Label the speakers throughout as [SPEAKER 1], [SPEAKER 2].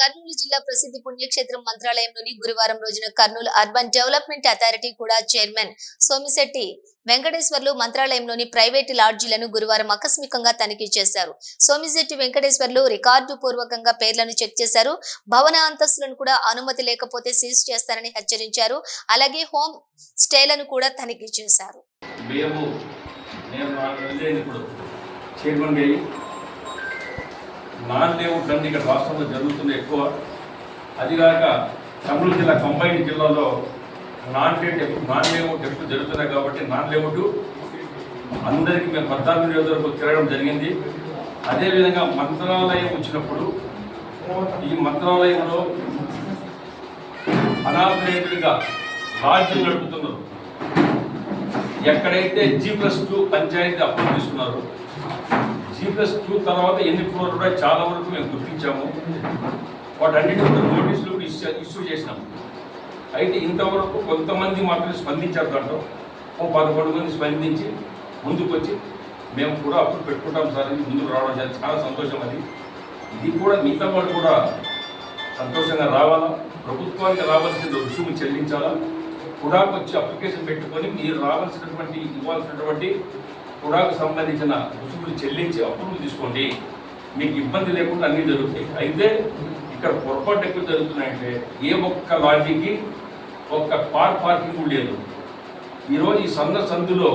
[SPEAKER 1] కర్నూలు జిల్లా ప్రసిద్ధి పుణ్యక్షేత్రం మంత్రాలయంలోని గురువారం రోజున కర్నూలు అర్బన్ డెవలప్మెంట్ అథారిటీ కూడా చైర్మన్ సోమిశెట్టి వెంకటేశ్వర్లు మంత్రాలయంలోని ప్రైవేటు లాడ్జీలను గురువారం ఆకస్మికంగా తనిఖీ చేశారు. సోమిశెట్టి వెంకటేశ్వర్లు రికార్డు పూర్వకంగా పేర్లను చెక్ చేశారు. భవన అంతస్తులను కూడా అనుమతి లేకపోతే సీజ్ చేస్తారని హెచ్చరించారు. అలాగే హోమ్ స్టేలను కూడా తనిఖీ చేశారు.
[SPEAKER 2] నాన్ లేఅవుట్ అన్ని ఇక్కడ రాష్ట్రంలో జరుగుతుంది ఎక్కువ. అదిగాక కర్నూలు జిల్లా కంబైన్ జిల్లాలో నాన్ లేట్ నాన్ లేఅవుట్ ఎక్కువ జరుగుతున్నాయి కాబట్టి నాన్ లేఅవుట్ అందరికీ మేము పద్నాలుగు నియోజకవర్గం తిరగడం జరిగింది. అదేవిధంగా మంత్రాలయం వచ్చినప్పుడు ఈ మంత్రాలయంలో అనాథరేటెడ్గా లాడ్జింగ్ నడుపుతున్నారు. ఎక్కడైతే G plus two panchayat approve తీసుకున్నారో జీ ప్లస్ టూ తర్వాత ఎన్ని ఫ్లోర్ కూడా చాలా వరకు మేము గుర్తించాము. వాటన్నిటి కూడా నోటీసులు కూడా ఇష్యూ చేసినాము. అయితే ఇంతవరకు కొంతమంది మాత్రమే స్పందించారు దాంట్లో. ఓ పదకొండు మంది స్పందించి ముందుకు వచ్చి మేము కూడా అప్పుడు పెట్టుకుంటాం సార్ అని ముందుకు రావడం చాలా సంతోషం అది. ఇది కూడా మిగతా వాళ్ళు కూడా సంతోషంగా రావాలా? ప్రభుత్వానికి రావాల్సిన రుసుము చెల్లించాలా? కూడా వచ్చి అప్లికేషన్ పెట్టుకొని మీరు రావాల్సినటువంటి ఇవ్వాల్సినటువంటి కుడాకు సంబంధించిన రుసుములు చెల్లించి అప్పులు తీసుకోండి. మీకు ఇబ్బంది లేకుండా అన్నీ జరుగుతాయి. అయితే ఇక్కడ పొరపాటు ఎక్కువ జరుగుతున్నాయంటే ఏ ఒక్క లాడ్జికి ఒక్క కార్ పార్కింగ్ లేదు. ఈరోజు ఈ సంద సందులో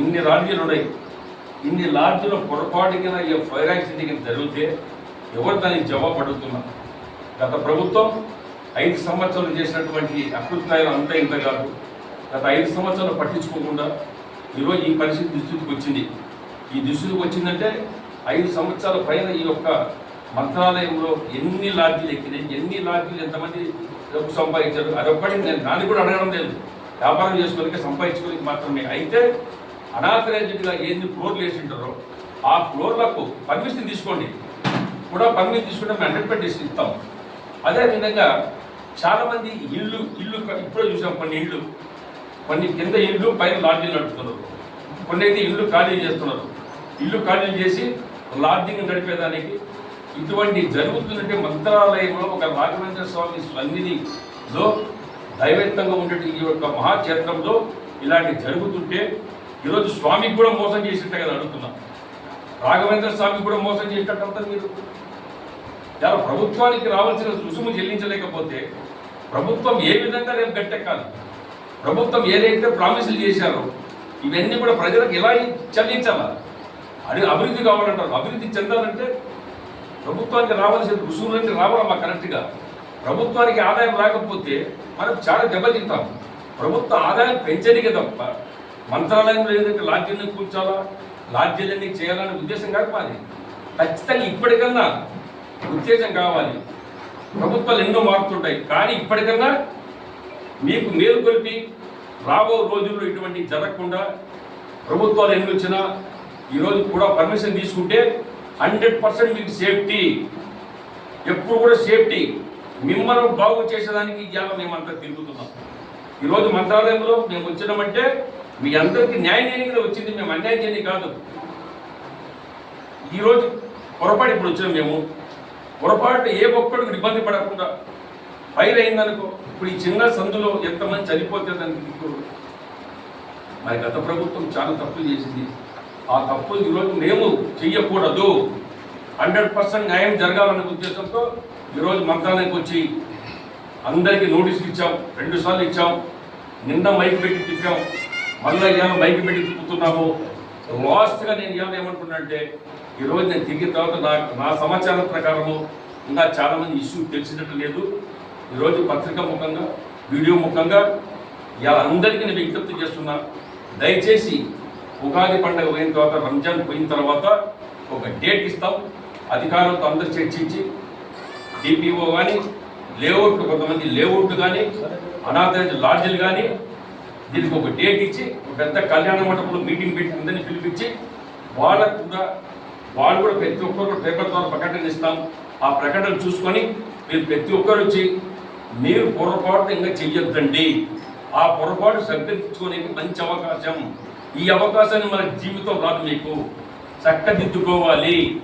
[SPEAKER 2] ఇన్ని లాడ్జీలు ఉన్నాయి. ఇన్ని లాడ్జీలో పొరపాటుగా ఈ ఫైర్ యాక్సిడెంట్ జరిగితే ఎవరు దానికి జవాబు అడుగుతున్నారు గత ప్రభుత్వం ఐదు సంవత్సరాలు చేసినటువంటి అకృత్యాలు అంతా ఇంత కాదు. గత ఐదు సంవత్సరాలు పట్టించుకోకుండా ఈరోజు ఈ పరిస్థితి దుస్థితికి వచ్చింది. ఈ దుస్థితికి వచ్చిందంటే ఐదు సంవత్సరాల పైన ఈ యొక్క మంత్రాలయంలో ఎన్ని లాడ్జీలు ఎక్కినాయి ఎన్ని లాడ్జీలు ఎంతమంది డబ్బు సంపాదించారు అదొక్కటి నేను దాన్ని కూడా అడగడం లేదు. వ్యాపారం చేసుకోవడానికి సంపాదించుకోవడానికి మాత్రమే. అయితే అనాథరైజ్డ్గా ఎన్ని ఫ్లోర్లు వేసి ఉంటారో ఆ ఫ్లోర్లకు పర్మిషన్ తీసుకోండి. కూడా పర్మిషన్ తీసుకుంటే మేము హండ్రెడ్ పర్సెంట్ ఇస్తాం. అదేవిధంగా చాలామంది ఇల్లు ఇల్లు ఇప్పుడే చూసాం కొన్ని ఇళ్ళు. కొన్ని కింద ఇల్లు పైన లాడ్జింగ్ నడుపుతున్నారు. కొన్ని అయితే ఇల్లు ఖాళీ చేస్తున్నారు. ఇల్లు ఖాళీ చేసి లాడ్జింగ్ నడిపేదానికి ఇటువంటి జరుగుతున్నట్టే మంత్రాలయంలో ఒక రాఘవేంద్ర స్వామి సన్నిధిలో దైవత్వంగా ఉండే ఈ యొక్క మహాక్షేత్రంలో ఇలాంటి జరుగుతుంటే ఈరోజు స్వామికి కూడా మోసం చేసినట్టే కదా అడుగుతున్నాం. రాఘవేంద్ర స్వామికి కూడా మోసం చేసినట్టు మీరు. ఇలా ప్రభుత్వానికి రావాల్సిన రుసుము చెల్లించలేకపోతే ప్రభుత్వం ఏ విధంగా రేపు గట్టెక్కాలి? ప్రభుత్వం ఏదైతే ప్రామిసులు చేశారో ఇవన్నీ కూడా ప్రజలకు ఎలా చెల్లించాలా అది అభివృద్ధి కావాలంటారు. అభివృద్ధి చెందాలంటే ప్రభుత్వానికి రావాల్సిన రుసుములన్నీ రావాలమ్మా కరెక్ట్గా. ప్రభుత్వానికి ఆదాయం రాకపోతే మనం చాలా దెబ్బతింటాం. ప్రభుత్వ ఆదాయం పెంచడానికి తప్ప మంత్రాలయంలో ఏదైతే లాడ్జీలన్నీ కూర్చోాలా లాడ్జీలన్నీ చేయాలనే ఉద్దేశం కాదు మాది. ఖచ్చితంగా ఇప్పటికన్నా ఉత్తేజం కావాలి. ప్రభుత్వాలు ఎన్నో మారుతుంటాయి. కానీ ఇప్పటికన్నా మీకు మేలు కలిపి రాబో రోజుల్లో ఇటువంటి జరగకుండా ప్రభుత్వాలు ఎన్ని వచ్చినా ఈరోజు కూడా పర్మిషన్ తీసుకుంటే హండ్రెడ్ పర్సెంట్ మీకు సేఫ్టీ. ఎప్పుడు కూడా సేఫ్టీ. మిమ్మల్ని బాగు చేసేదానికి ఇవాళ మేమంతా తిరుగుతున్నాం. ఈరోజు మంత్రాలయంలో మేము వచ్చినామంటే మీ అందరికీ న్యాయం చేయడానికి వచ్చింది మేము అన్యాయం చేయని కాదు. ఈరోజు పొరపాటు ఇప్పుడు వచ్చినాం మేము. పొరపాటు ఏ ఒక్కడికి ఇబ్బంది పడకుండా ఫైర్ అయిందనుకో ఇప్పుడు ఈ చిన్న సందులో ఎంతమంది చనిపోతే దానికి దిక్కు మరి గత ప్రభుత్వం చాలా తప్పులు చేసింది. ఆ తప్పులు ఈరోజు మేము చెయ్యకూడదు. హండ్రెడ్ పర్సెంట్ న్యాయం జరగాలనే ఉద్దేశంతో ఈరోజు మంత్రాలయానికి వచ్చి అందరికీ నోటీసులు ఇచ్చాం. రెండు సార్లు ఇచ్చాం. నిన్న మైక్ పెట్టి తిప్పాం. మళ్ళీ ఇవాళ మైక్ పెట్టి తిప్పుతున్నాము. లాస్ట్గా నేను ఇవాళ ఏమంటున్నా అంటే ఈరోజు నేను తిరిగిన తర్వాత నా నా సమాచారం ప్రకారము ఇంకా చాలామంది ఇష్యూ తెలిసినట్టు లేదు. ఈరోజు పత్రిక ముఖంగా వీడియో ముఖంగా ఇలా అందరికీ నేను విజ్ఞప్తి చేస్తున్నా దయచేసి ఉగాది పండుగ పోయిన తర్వాత రంజాన్ పోయిన తర్వాత ఒక డేట్ ఇస్తాం. అధికారులతో అందరు చర్చించి డిపిఓ కానీ లేఅవుట్ కొంతమంది లేఅవుట్ కానీ అనాథరైజ్ లాడ్జీలు కానీ దీనికి ఒక డేట్ ఇచ్చి ఒక పెద్ద కళ్యాణ మండపంలో మీటింగ్ పెట్టి అందరినీ పిలిపించి వాళ్ళకు కూడా వాళ్ళు కూడా ప్రతి ఒక్కరు పేపర్ ద్వారా ప్రకటన ఇస్తాం. ఆ ప్రకటన చూసుకొని మీరు ప్రతి ఒక్కరు వచ్చి మీరు పొరపాటు ఇంకా చెయ్యొద్దండి. ఆ పొరపాటు సరిదిద్దుకోనికి మంచి అవకాశం. ఈ అవకాశాన్ని మన జీవితం రాదు మీకు. చక్కదిద్దుకోవాలి.